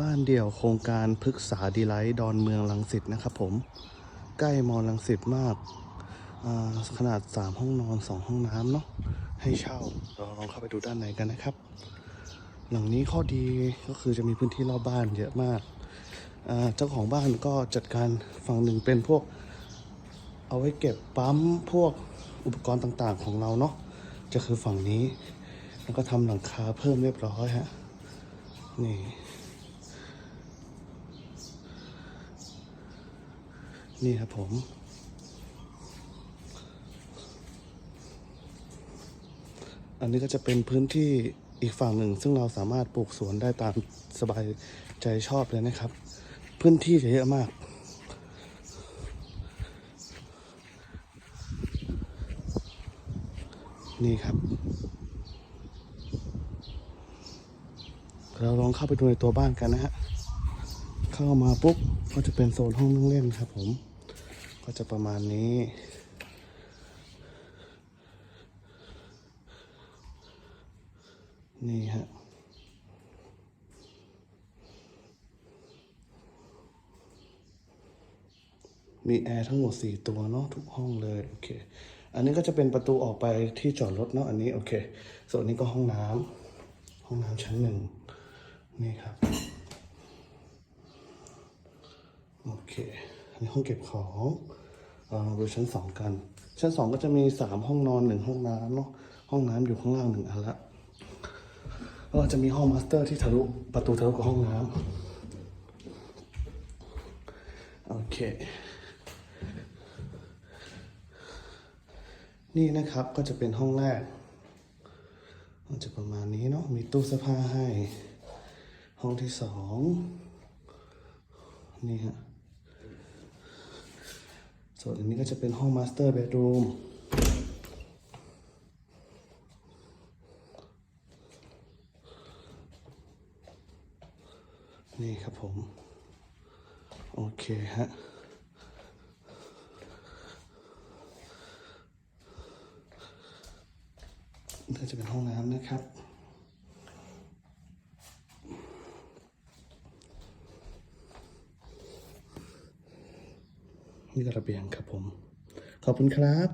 บ้านเดี่ยวโครงการพฤกษาดีไลท์ดอนเมืองลังสิตนะครับผม ใกล้มอลังสิตมากาขนาด 3 ห้องนอน 2 ห้องน้ำเนาะ ให้เช่า เราลองเข้าไปดูด้านในกันนะครับ หลังนี้ข้อดีก็คือจะมีพื้นที่รอบบ้านเยอะมาก เจ้าของบ้านก็จัดการฝั่งหนึ่งเป็นพวก เอาไว้เก็บปั๊มพวกอุปกรณ์ต่างๆของเราเนาะ จะคือฝั่งนี้ แล้วก็ทำหลังคาเพิ่มเรียบร้อยฮะ นี่ นี่ครับผม อันนี้ก็จะเป็นพื้นที่อีกฝั่งหนึ่ง ซึ่งเราสามารถปลูกสวนได้ตามสบายใจชอบเลยนะครับ พื้นที่เยอะมากนี่ครับ เราลองเข้าไปดูในตัวบ้านกันนะฮะ เข้ามาปุ๊บก็จะเป็นโซนห้องนั่งเล่นครับผม ก็จะประมาณนี้ นี่ฮะมีแอร์ทั้งหมด 4 ตัวเนาะทุกห้องเลยโอเค อันนี้ก็จะเป็นประตูออกไปที่จอดรถเนาะอันนี้โอเค ส่วนนี้ก็ห้องน้ำห้องน้ำชั้นหนึ่งนี่ครับ โอเค อันห้องเก็บของเราดูชั้นสองกัน ชั้นสองก็จะมีสามห้องนอนหนึ่งห้องน้ำเนาะห้องน้ำอยู่ข้างล่างหนึ่งอันละแล้วก็จะมีห้องมาสเตอร์ที่ทะลุประตูทะลุกับห้องน้ำโอเคนี่นะครับก็จะเป็นห้องแรกมันจะประมาณนี้เนาะมีตู้เสื้อผ้าให้ ห้องที่สองนี่ฮะ ส่วนอันนี้ก็จะเป็นห้องมาสเตอร์เบดรูมนี่ครับผม โอเคฮะนี่จะเป็นห้องน้ำนะครับ นี่ก็ระเบียงครับผม ขอบคุณครับ